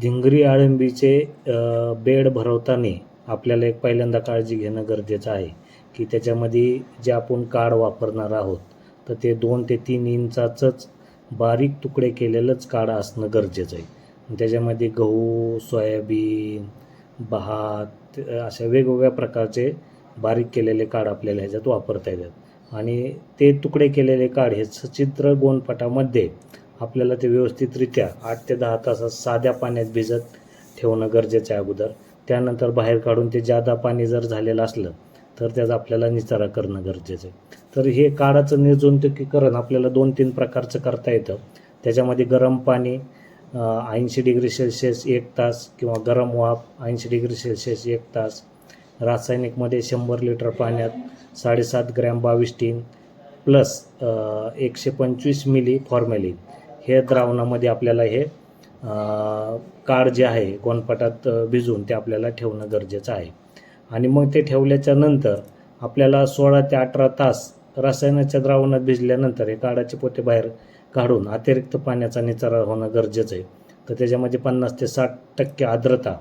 धिंगरी आळंबीचे bed भरवताना आपल्याला एक पहिल्यांदा काळजी घेणं गरजेचं आहे की त्याच्यामध्ये जे आपण काड वापरणार आहोत तर ते दोन ते तीन इंचाचंच बारीक तुकडे केलेलंच काड असणं गरजेचं आहे. त्याच्यामध्ये गहू सोयाबीन भात अशा वेगवेगळ्या प्रकारचे बारीक केलेले काड आपल्याला ह्याच्यात वापरता येतात. आणि ते तुकडे केलेले काड हे सचित्र गोणपटामध्ये आपल्याला ते व्यवस्थितरित्या आठ ते दहा तासात साध्या पाण्यात भिजत ठेवणं गरजेचं आहे अगोदर. त्यानंतर बाहेर काढून ते जादा पाणी जर झालेलं असलं तर त्याचा आपल्याला निचारा करणं गरजेचं आहे. तर हे काळाचं निर्जंतुकीकरण आपल्याला दोन तीन प्रकारचं करता येतं. त्याच्यामध्ये गरम पाणी ऐंशी डिग्री सेल्सिअस एक तास किंवा गरम वाफ ऐंशी डिग्री सेल्सिअस एक तास. रासायनिकमध्ये शंभर लिटर पाण्यात साडेसात ग्रॅम बावीस टीन प्लस एकशे पंचवीस मिली फॉर्मॅलिन. हे द्रावणामध्ये आपल्याला हे काड जे आहे गोनपाटात भिजून ते आपल्याला ठेवणं गरजेचं आहे. आणि मग ते ठेवल्याच्या नंतर आपल्याला सोळा ते अठरा तास रसायनाच्या द्रावणात भिजल्यानंतर हे काळाचे पोते बाहेर काढून अतिरिक्त पाण्याचा निचारा होणं गरजेचं आहे. तर त्याच्यामध्ये पन्नास ते साठ टक्के आर्द्रता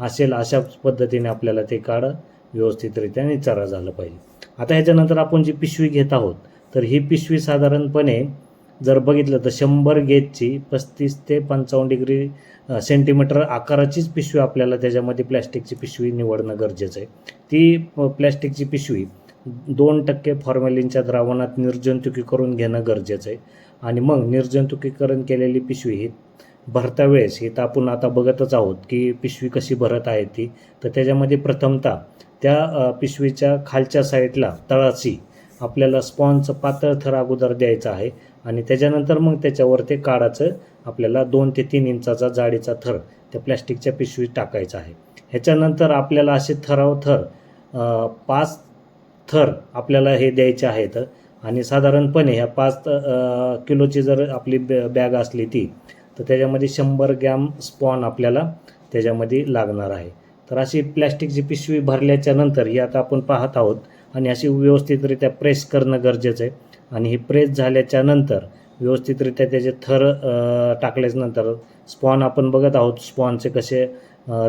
असेल अशा पद्धतीने आपल्याला ते काढं व्यवस्थितरित्या निचारा झालं पाहिजे. आता ह्याच्यानंतर आपण जी पिशवी घेत आहोत तर ही पिशवी साधारणपणे जर बघितलं तर शंभर गेजची पस्तीस ते पंचावन्न डिग्री सेंटीमीटर आकाराचीच पिशवी आपल्याला त्याच्यामध्ये प्लॅस्टिकची पिशवी निवडणं गरजेचं आहे. ती प्लॅस्टिकची पिशवी दोन टक्के फॉर्मॅलिनच्या द्रावणात निर्जंतुकी करून घेणं गरजेचं आहे. आणि मग निर्जंतुकीकरण केलेली पिशवी ही भरता वेळेस ही तर आपण आता बघतच आहोत की पिशवी कशी भरत आहे ती. तर त्याच्यामध्ये प्रथमतः त्या पिशवीच्या खालच्या साईडला तळाशी आपल्याला स्पॉनचं पातळ थर अगोदर द्यायचा आहे. आणि त्याच्यानंतर मग त्याच्यावर ते काढाचं आपल्याला दोन ते तीन इंचाचा जाडीचा थर त्या प्लॅस्टिकच्या पिशवीत टाकायचा आहे. ह्याच्यानंतर आपल्याला असे थराव थर पाच थर आपल्याला हे द्यायचे आहेत आणि साधारणपणे ह्या पाच किलोची जर आपली बॅ बॅग असली ती तर त्याच्यामध्ये शंभर ग्रॅम स्पॉन आपल्याला त्याच्यामध्ये लागणार आहे. तर अशी प्लॅस्टिकची पिशवी भरल्याच्या नंतर ही आता आपण पाहत आहोत आणि अशी व्यवस्थितरित्या प्रेस करणं गरजेचं आहे. आणि हे प्रेस झाल्याच्यानंतर व्यवस्थितरित्या त्याचे थर टाकल्याच्यानंतर स्पॉन आपण बघत आहोत. स्पॉनचे कसे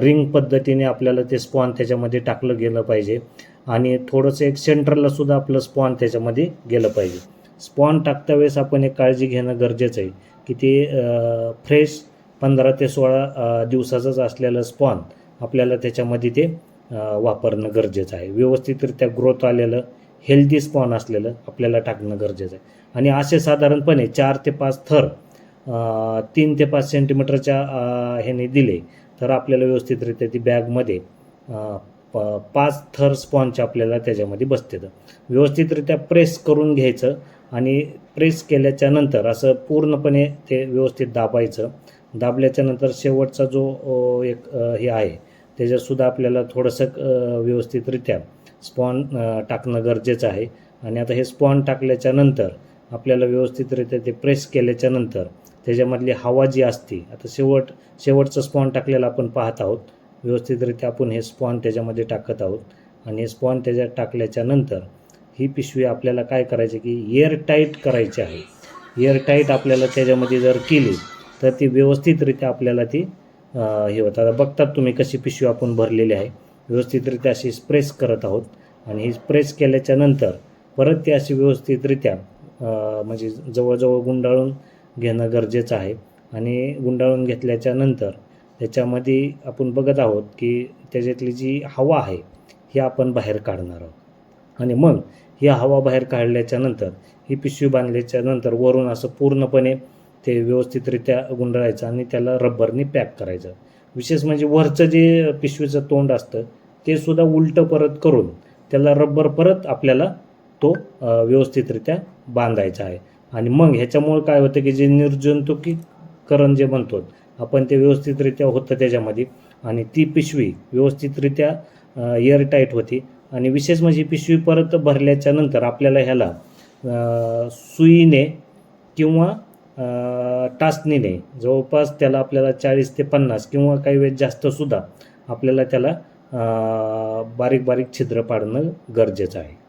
रिंग पद्धतीने आपल्याला ते स्पॉन त्याच्यामध्ये टाकलं गेलं पाहिजे. आणि थोडंसं एक सेंटरला सुद्धा आपलं स्पॉन त्याच्यामध्ये गेलं पाहिजे. स्पॉन टाकता वेळेस आपण एक काळजी घेणं गरजेचं आहे की ते फ्रेश पंधरा ते सोळा दिवसाचंच असलेलं स्पॉन आपल्याला त्याच्यामध्ये ते वापरणं गरजेचं आहे. व्यवस्थितरित्या ग्रोथ आलेलं हेल्दी स्पॉन असलेलं आपल्याला टाकणं गरजेचं आहे. आणि असे साधारणपणे चार ते पाच थर तीन ते पाच सेंटीमीटरच्या ह्याने दिले तर आपल्याला व्यवस्थितरित्या ती बॅगमध्ये प पाच थर स्पॉनचे आपल्याला त्याच्यामध्ये बसते. व्यवस्थितरित्या प्रेस करून घ्यायचं आणि प्रेस केल्याच्यानंतर असं पूर्णपणे ते व्यवस्थित दाबायचं. दाबल्याच्या नंतर शेवटचा जो एक हे आहे त्याच्यातसुद्धा आपल्याला थोडंसं व्यवस्थितरित्या स्पॉन टाकणं गरजेचं आहे. आणि आता हे स्पॉन टाकल्याच्या नंतर आपल्याला व्यवस्थितरित्या ते प्रेस केल्याच्यानंतर त्याच्यामधली हवा जी असते आता शेवट शेवटचं स्पॉन टाकलेलं आपण पाहत आहोत. व्यवस्थितरित्या आपण हे स्पॉन त्याच्यामध्ये टाकत आहोत. आणि हे स्पॉन त्याच्यात टाकल्याच्या नंतर ही पिशवी आपल्याला काय करायची की एअरटाईट करायची आहे. एअरटाईट आपल्याला त्याच्यामध्ये जर केली तर ती व्यवस्थितरित्या आपल्याला ती हे होतात. आता बघतात तुम्ही कशी पिशवी आपण भरलेली आहे. व्यवस्थितरित्या अशी प्रेस करत आहोत. आणि ही प्रेस केल्याच्यानंतर परत ती अशी व्यवस्थितरित्या म्हणजे जवळजवळ गुंडाळून घेणं गरजेचं आहे. आणि गुंडाळून घेतल्याच्या नंतर त्याच्यामध्ये आपण बघत आहोत की त्याच्यातली जी हवा आहे ही आपण बाहेर काढणार आहोत. आणि मग ही हवा बाहेर काढल्याच्या नंतर ही पिशवी बांधल्याच्या नंतर वरून असं पूर्णपणे ते व्यवस्थितरित्या गुंडाळायचं आणि त्याला रब्बरने पॅक करायचं. विशेष म्हणजे वरचं जे पिशवीचं तोंड असतं ते सुद्धा उलटं परत करून त्याला रब्बर परत आपल्याला तो व्यवस्थितरित्या बांधायचा आहे. आणि मग ह्याच्यामुळं काय होतं की जे निर्जंतुकीकरण जे म्हणतो आपण ते व्यवस्थितरित्या होतं त्याच्यामध्ये. आणि ती पिशवी व्यवस्थितरित्या एअरटाईट होती. आणि विशेष म्हणजे पिशवी परत भरल्याच्या नंतर आपल्याला ह्याला सुईने किंवा टाचणीने जवळपास त्याला आपल्याला चाळीस ते पन्नास किंवा काही वेळेस जास्तसुद्धा आपल्याला त्याला बारीक बारीक छिद्र पाडणं गरजेचं आहे.